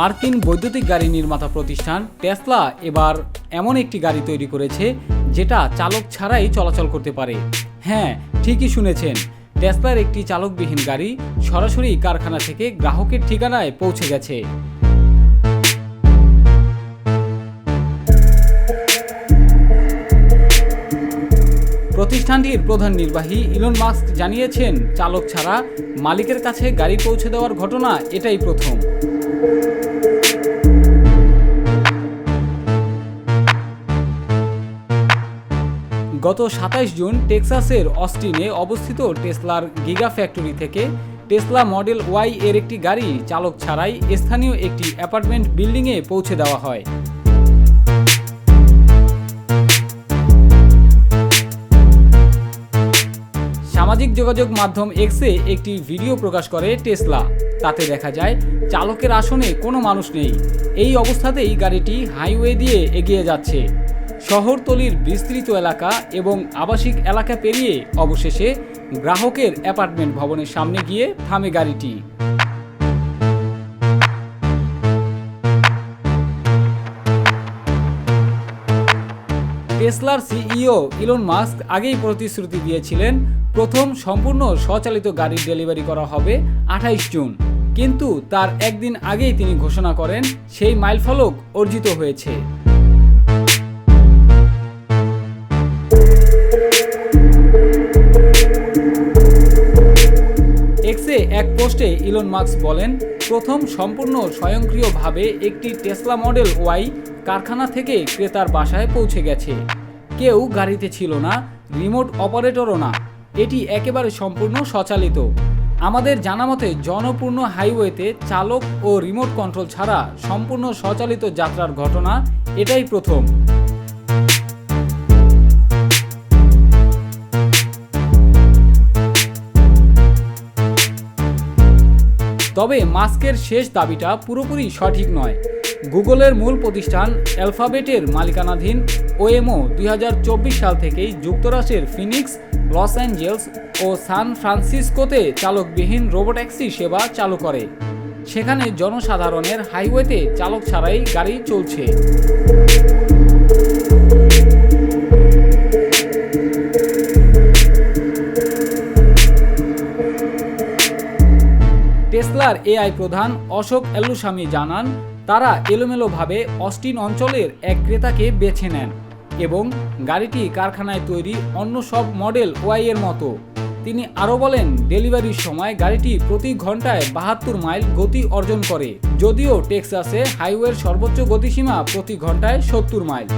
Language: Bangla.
মার্কিন বৈদ্যুতিক গাড়ি নির্মাতা প্রতিষ্ঠান টেসলা এবার এমন একটি গাড়ি তৈরি করেছে যেটা চালক ছাড়াই চলাচল করতে পারে। হ্যাঁ ঠিকই শুনেছেন। টেসলার একটি চালকবিহীন গাড়ি সরাসরি কারখানা থেকে গ্রাহকের ঠিকানায় পৌঁছে গেছে। প্রতিষ্ঠানটির প্রধান নির্বাহী ইলন মাস্ক জানিয়েছেন, চালক ছাড়া মালিকের কাছে গাড়ি পৌঁছে দেওয়ার ঘটনা এটাই প্রথম। গত সাতাইশ জুন টেক্সাসের অস্টিনে অবস্থিত টেসলার গিগা ফ্যাক্টরি থেকে টেসলা মডেল ওয়াই এর একটি গাড়ি চালক ছাড়াই স্থানীয় একটি অ্যাপার্টমেন্ট বিল্ডিংয়ে পৌঁছে দেওয়া হয়। সামাজিক যোগাযোগ মাধ্যম এক্সে একটি ভিডিও প্রকাশ করে টেসলা। তাতে দেখা যায়, চালকের আসনে কোনো মানুষ নেই। এই অবস্থাতেই গাড়িটি হাইওয়ে দিয়ে এগিয়ে যাচ্ছে। শহরতলির বিস্তৃত এলাকা এবং আবাসিক এলাকা পেরিয়ে অবশেষে গ্রাহকের অ্যাপার্টমেন্ট ভবনের সামনে গিয়ে থামে গাড়িটি। টেসলার সিইও ইলন মাস্ক আগেই প্রতিশ্রুতি দিয়েছিলেন, প্রথম সম্পূর্ণ স্বচালিত গাড়ির ডেলিভারি করা হবে আঠাইশ জুন। কিন্তু তার একদিন আগেই তিনি ঘোষণা করেন, সেই মাইলফলক অর্জিত হয়েছে। পোস্টে ইলন মাস্ক বলেন, প্রথম সম্পূর্ণ স্বয়ংক্রিয়ভাবে একটি টেসলা মডেল ওয়াই কারখানা থেকে ক্রেতার বাসায় পৌঁছে গেছে। কেউ গাড়িতে ছিল না, রিমোট অপারেটরও না। এটি একেবারে সম্পূর্ণ স্বচালিত। আমাদের জানামতে জনপূর্ণ হাইওয়েতে চালক ও রিমোট কন্ট্রোল ছাড়া সম্পূর্ণ স্বচালিত যাত্রার ঘটনা, এটাই প্রথম। তবে মাস্কের শেষ দাবিটা পুরোপুরি সঠিক নয়। গুগলের মূল প্রতিষ্ঠান অ্যালফাবেটের মালিকানাধীন ওএমও দুই হাজার চব্বিশ সাল থেকেই যুক্তরাষ্ট্রের ফিনিক্স, লস অ্যাঞ্জেলস ও সান ফ্রান্সিসকোতে চালকবিহীন রোবোট্যাক্সি সেবা চালু করে। সেখানে জনসাধারণের হাইওয়েতে চালক ছাড়াই গাড়ি চলছে। টেসলার এআই প্রধান অশোক এল্লুস্বামী জানান, তারা এলোমেলোভাবে অস্টিন অঞ্চলের এক ক্রেতাকে বেছে নেন এবং গাড়িটি কারখানায় তৈরি অন্য সব মডেল ওয়াই এর মতো। তিনি আরও বলেন, ডেলিভারির সময় গাড়িটি প্রতি ঘন্টায় বাহাত্তর মাইল গতি অর্জন করে, যদিও টেক্সাসে হাইওয়ের সর্বোচ্চ গতিসীমা প্রতি ঘন্টায় সত্তর মাইল।